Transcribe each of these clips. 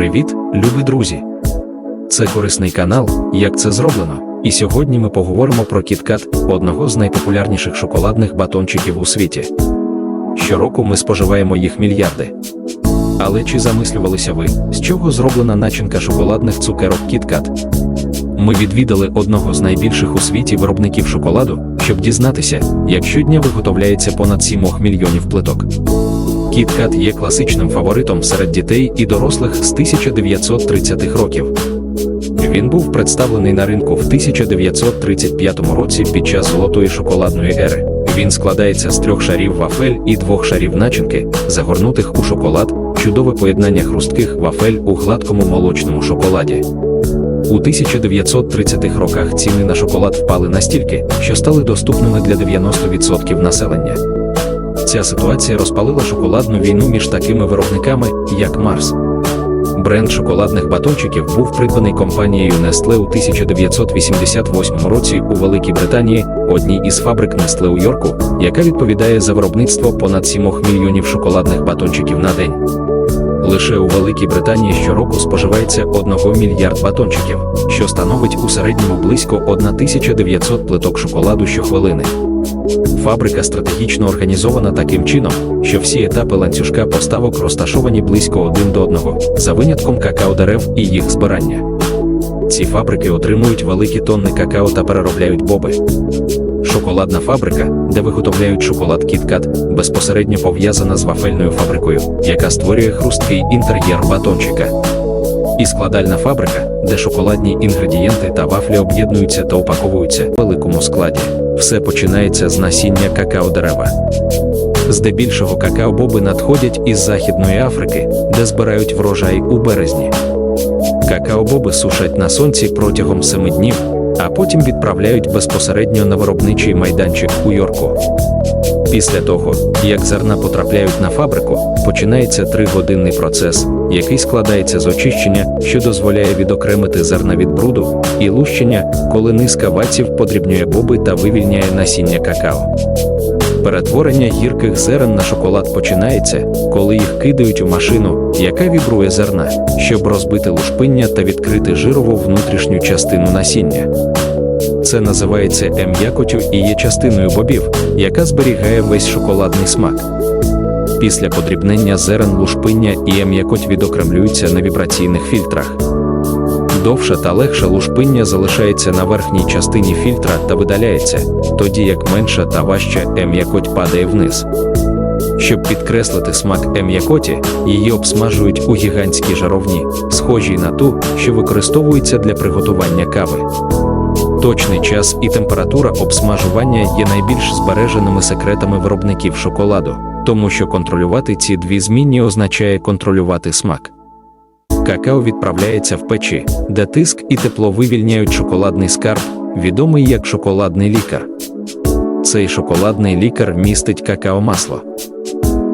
Привіт, любі друзі! Це корисний канал, як це зроблено. І сьогодні ми поговоримо про KitKat, одного з найпопулярніших шоколадних батончиків у світі. Щороку ми споживаємо їх мільярди. Але чи замислювалися ви, з чого зроблена начинка шоколадних цукерок KitKat? Ми відвідали одного з найбільших у світі виробників шоколаду, щоб дізнатися, як щодня виготовляється понад 7 мільйонів плиток. KitKat є класичним фаворитом серед дітей і дорослих з 1930-х років. Він був представлений на ринку в 1935 році під час золотої шоколадної ери. Він складається з трьох шарів вафель і двох шарів начинки, загорнутих у шоколад, чудове поєднання хрустких вафель у гладкому молочному шоколаді. У 1930-х роках ціни на шоколад впали настільки, що стали доступними для 90% населення. Ця ситуація розпалила шоколадну війну між такими виробниками, як Марс. Бренд шоколадних батончиків був придбаний компанією Nestle у 1988 році у Великій Британії, одній із фабрик Nestle у Йорку, яка відповідає за виробництво понад 7 мільйонів шоколадних батончиків на день. Лише у Великій Британії щороку споживається 1 мільярд батончиків, що становить у середньому близько 1900 плиток шоколаду щохвилини. Фабрика стратегічно організована таким чином, що всі етапи ланцюжка поставок розташовані близько один до одного, за винятком какао-дерев і їх збирання. Ці фабрики отримують великі тонни какао та переробляють боби. Шоколадна фабрика, де виготовляють шоколад KitKat, безпосередньо пов'язана з вафельною фабрикою, яка створює хрусткий інтер'єр батончика. І складальна фабрика, де шоколадні інгредієнти та вафлі об'єднуються та упаковуються в великому складі. Все починається з насіння какао-дерева. Здебільшого какао-боби надходять із Західної Африки, де збирають врожай у березні. Какао-боби сушать на сонці протягом семи днів, а потім відправляють безпосередньо на виробничий майданчик у Йорку. Після того, як зерна потрапляють на фабрику, починається тригодинний процес, який складається з очищення, що дозволяє відокремити зерна від бруду, і лущення, коли низка вальців подрібнює боби та вивільняє насіння какао. Перетворення гірких зерен на шоколад починається, коли їх кидають у машину, яка вібрує зерна, щоб розбити лушпиння та відкрити жирову внутрішню частину насіння. Це називається ем'якотю і є частиною бобів, яка зберігає весь шоколадний смак. Після подрібнення зерен лушпиння і ем'якоть відокремлюються на вібраційних фільтрах. Довше та легше лушпиння залишається на верхній частині фільтра та видаляється, тоді як менша та важча ем'якоть падає вниз. Щоб підкреслити смак ем'якоті, її обсмажують у гігантській жаровні, схожій на ту, що використовується для приготування кави. Точний час і температура обсмажування є найбільш збереженими секретами виробників шоколаду, тому що контролювати ці дві змінні означає контролювати смак. Какао відправляється в печі, де тиск і тепло вивільняють шоколадний скарб, відомий як шоколадний лікар. Цей шоколадний лікар містить какао-масло.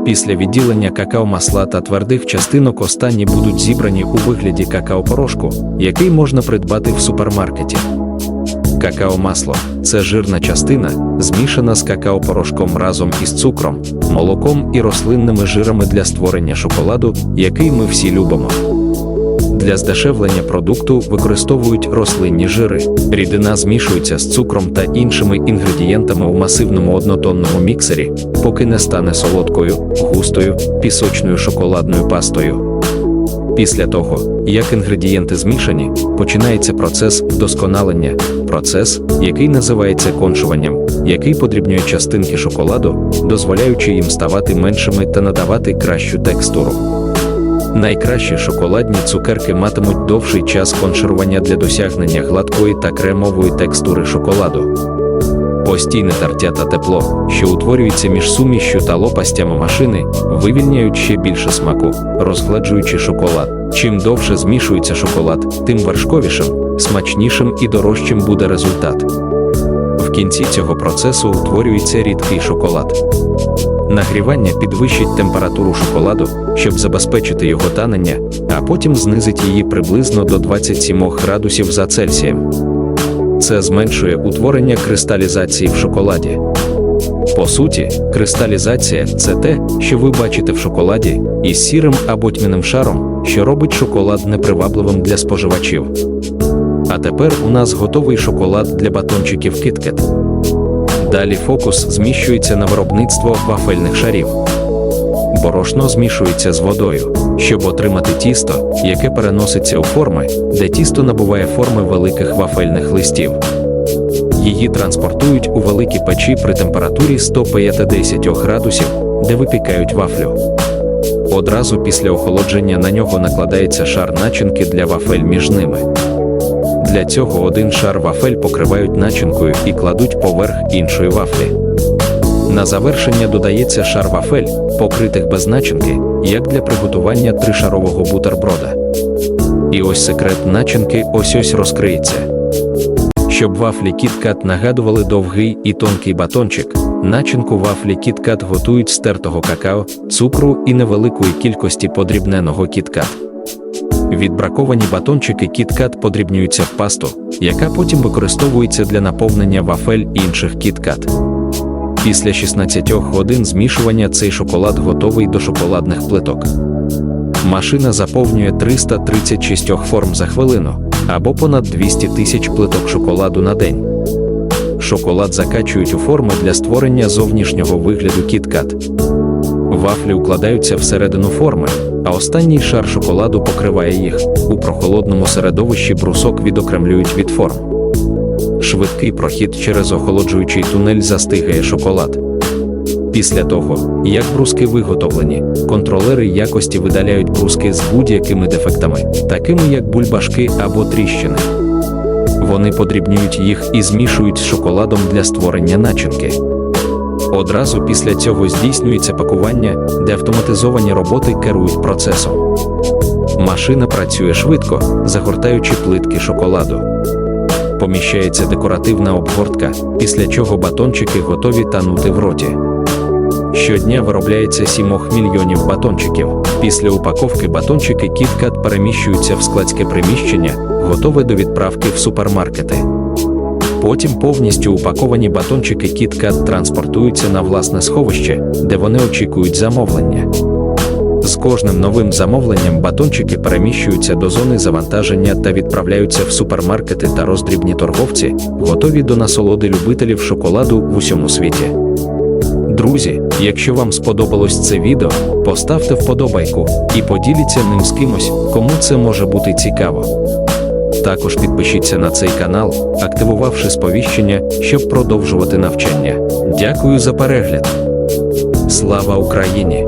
Після відділення какао-масла та твердих частинок останні будуть зібрані у вигляді какао-порошку, який можна придбати в супермаркеті. Какао-масло це жирна частина, змішана з какао-порошком разом із цукром, молоком і рослинними жирами для створення шоколаду, який ми всі любимо. Для здешевлення продукту використовують рослинні жири. Рідина змішується з цукром та іншими інгредієнтами у масивному однотонному міксері, поки не стане солодкою, густою, пісочною шоколадною пастою. Після того, як інгредієнти змішані, починається процес вдосконалення, процес, який називається коншуванням, який подрібнює частинки шоколаду, дозволяючи їм ставати меншими та надавати кращу текстуру. Найкращі шоколадні цукерки матимуть довший час коншерування для досягнення гладкої та кремової текстури шоколаду. Постійне тертя та тепло, що утворюється між сумішю та лопастями машини, вивільняють ще більше смаку, розгладжуючи шоколад. Чим довше змішується шоколад, тим вершковішим, смачнішим і дорожчим буде результат. В кінці цього процесу утворюється рідкий шоколад. Нагрівання підвищить температуру шоколаду, щоб забезпечити його танення, а потім знизить її приблизно до 27 градусів за Цельсієм. Це зменшує утворення кристалізації в шоколаді. По суті, кристалізація це те, що ви бачите в шоколаді, із сірим або тьмяним шаром, що робить шоколад непривабливим для споживачів. А тепер у нас готовий шоколад для батончиків KitKat. Далі фокус зміщується на виробництво вафельних шарів. Борошно змішується з водою, щоб отримати тісто, яке переноситься у форми, де тісто набуває форми великих вафельних листів. Її транспортують у великій печі при температурі 150 градусів, де випікають вафлю. Одразу після охолодження на нього накладається шар начинки для вафель між ними. Для цього один шар вафель покривають начинкою і кладуть поверх іншої вафлі. На завершення додається шар вафель, покритих без начинки, як для приготування тришарового бутерброда. І ось секрет начинки ось ось розкриється. Щоб вафлі KitKat нагадували довгий і тонкий батончик, начинку вафлі KitKat готують з тертого какао, цукру і невеликої кількості подрібненого KitKat. Відбраковані батончики KitKat подрібнюються в пасту, яка потім використовується для наповнення вафель інших KitKat. Після 16 годин змішування цей шоколад готовий до шоколадних плиток. Машина заповнює 336 форм за хвилину або понад 200 тисяч плиток шоколаду на день. Шоколад закачують у форми для створення зовнішнього вигляду KitKat. Вафлі укладаються всередину форми, а останній шар шоколаду покриває їх. У прохолодному середовищі брусок відокремлюють від форм. Швидкий прохід через охолоджуючий тунель застигає шоколад. Після того, як бруски виготовлені, контролери якості видаляють бруски з будь-якими дефектами, такими як бульбашки або тріщини. Вони подрібнюють їх і змішують з шоколадом для створення начинки. Одразу після цього здійснюється пакування, де автоматизовані роботи керують процесом. Машина працює швидко, загортаючи плитки шоколаду. Поміщається декоративна обгортка, після чого батончики готові танути в роті. Щодня виробляється 7 мільйонів батончиків. Після упаковки батончики KitKat переміщуються в складське приміщення, готове до відправки в супермаркети. Потім повністю упаковані батончики KitKat транспортуються на власне сховище, де вони очікують замовлення. З кожним новим замовленням батончики переміщуються до зони завантаження та відправляються в супермаркети та роздрібні торговці, готові до насолоди любителів шоколаду в усьому світі. Друзі, якщо вам сподобалось це відео, поставте вподобайку і поділіться ним з кимось, кому це може бути цікаво. Також підпишіться на цей канал, активувавши сповіщення, щоб продовжувати навчання. Дякую за перегляд. Слава Україні!